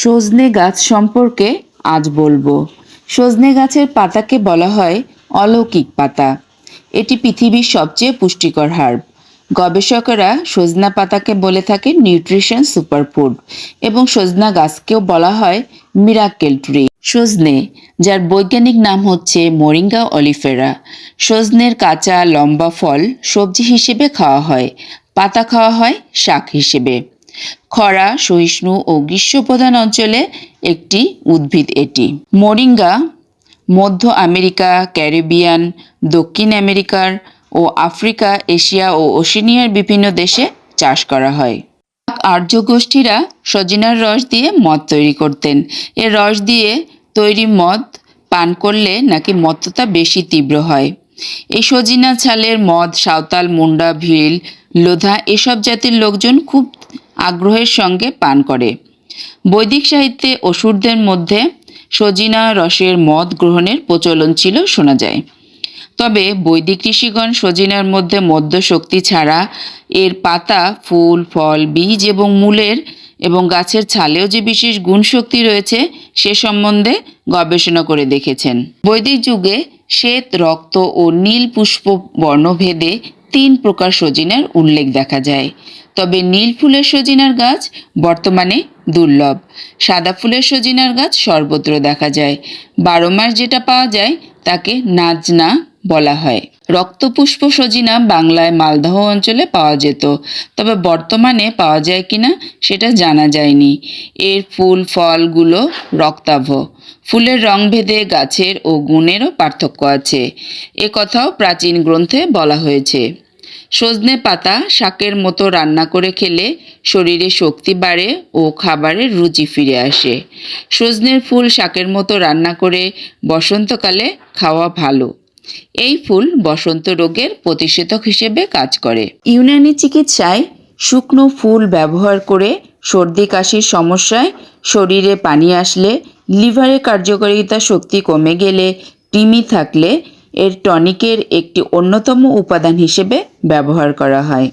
সজনে গাছ সম্পর্কে আজ বলব। সজনে গাছের পাতাকে বলা হয় অলৌকিক পাতা। এটি পৃথিবীর সবচেয়ে পুষ্টিকর হার্ব। গবেষকেরা সজনা পাতাকে বলে থাকে নিউট্রিশন সুপারফুড এবং সজনা গাছকেও বলা হয় মিরাকেল ট্রি। সজনে, যার বৈজ্ঞানিক নাম হচ্ছে মোরিঙ্গা অলিফেরা। সজনের কাঁচা, লম্বা ফল সবজি হিসেবে খাওয়া হয়। পাতা খাওয়া হয় শাক হিসেবে। খরা, সহিষ্ণু ও গ্রীষ্মপ্রধান অঞ্চলে একটি উদ্ভিদ এটি। মোরিঙ্গা, মধ্য আমেরিকা, ক্যারিবিয়ান, দক্ষিণ আমেরিকার ও আফ্রিকা, এশিয়া ও ওশেনিয়ার বিভিন্ন দেশে চাষ করা হয়। আর্য গোষ্ঠীরা সজিনার রস দিয়ে মদ তৈরি করতেন। এর রস দিয়ে তৈরি মদ পান করলে নাকি মত্ততা বেশি তীব্র হয়। এই সজিনা ছালের মদ, সাঁওতাল মুন্ডা ভিল লোধা এসব জাতির লোকজন খুব আগ্রহের সঙ্গে পান করে। বৈদিক সাহিত্যে অসুরদের মধ্যে সজিনা রসের মদ গ্রহণের প্রচলন ছিল শোনা যায়। তবে বৈদিক ঋষিগণ সজিনার মধ্যে মদ্য শক্তি ছাড়া এর পাতা, ফুল, ফল, বীজ এবং মূলের এবং গাছের ছালেও যে বিশেষ গুণ শক্তি রয়েছে, সে সম্বন্ধে গবেষণা করে দেখেছেন। বৈদিক যুগে শ্বেত, রক্ত ও নীল পুষ্প বর্ণভেদে তিন প্রকার সজিনার উল্লেখ দেখা যায়। তবে নীল ফুলের সজিনার গাছ বর্তমানে দুর্লভ। সাদা ফুলের সজিনার গাছ সর্বত্র দেখা যায়। বারো মাস যেটা পাওয়া যায়, তাকে নাজনা বলা হয়। রক্তপুষ্প সজিনা বাংলায় মালদহ অঞ্চলে পাওয়া যেত। তবে বর্তমানে পাওয়া যায় কিনা সেটা জানা যায়নি। এর ফুল, ফলগুলো রক্তাভ। ফুলের রং ভেদে গাছের ও গুণেরও পার্থক্য আছে। এ কথাও প্রাচীন গ্রন্থে বলা হয়েছে। সজনে পাতা শাকের মতো রান্না করে খেলে শরীরে শক্তি বাড়ে ও খাবারের রুচি ফিরে আসে। সজনের ফুল শাকের মতো রান্না করে বসন্তকালে খাওয়া ভালো। এই ফুল বসন্ত রোগের প্রতিষেধক হিসেবে কাজ করে। ইউনানি চিকিৎসায় শুকনো ফুল ব্যবহার করে সর্দি, কাশির সমস্যায় শরীরে পানি আসলে লিভারে কার্যকারিতা শক্তি কমে গেলে টিমি থাকলে এর টনিকের একটি অন্যতম উপাদান হিসেবে ব্যবহার করা হয়।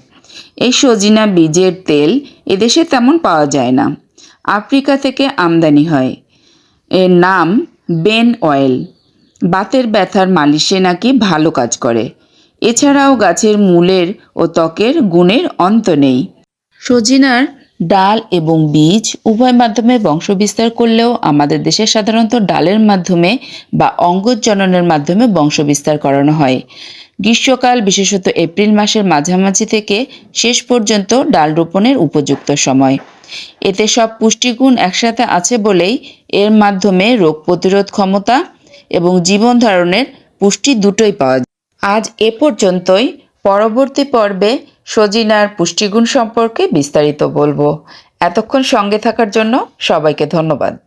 এই সজিনা বীজের তেল এদেশে তেমন পাওয়া যায় না। আফ্রিকা থেকে আমদানি হয়। এর নাম বেন অয়েল। বাতের ব্যথার মালিশে নাকি ভালো কাজ করে। এছাড়াও গাছের মূলের ও ত্বকের গুণের অন্ত নেই। সজিনার ডাল এবং বীজ উভয় মাধ্যমে বংশবিস্তার করলেও আমাদের দেশে সাধারণত ডালের মাধ্যমে বা অঙ্গজ জননের মাধ্যমে বংশবিস্তার করানো হয়। গ্রীষ্মকাল, বিশেষত এপ্রিল মাসের মাঝামাঝি থেকে শেষ পর্যন্ত ডাল রোপণের উপযুক্ত সময়। এতে সব পুষ্টিগুণ একসাথে আছে বলেই এর মাধ্যমে রোগ প্রতিরোধ ক্ষমতা এবং জীবন ধারণের পুষ্টি দুটোই পাওয়া যায়। আজ এ পর্যন্তই। পরবর্তী পর্বে সজিনার পুষ্টিগুণ সম্পর্কে বিস্তারিত বলব। এতক্ষণ সঙ্গে থাকার জন্য সবাইকে ধন্যবাদ।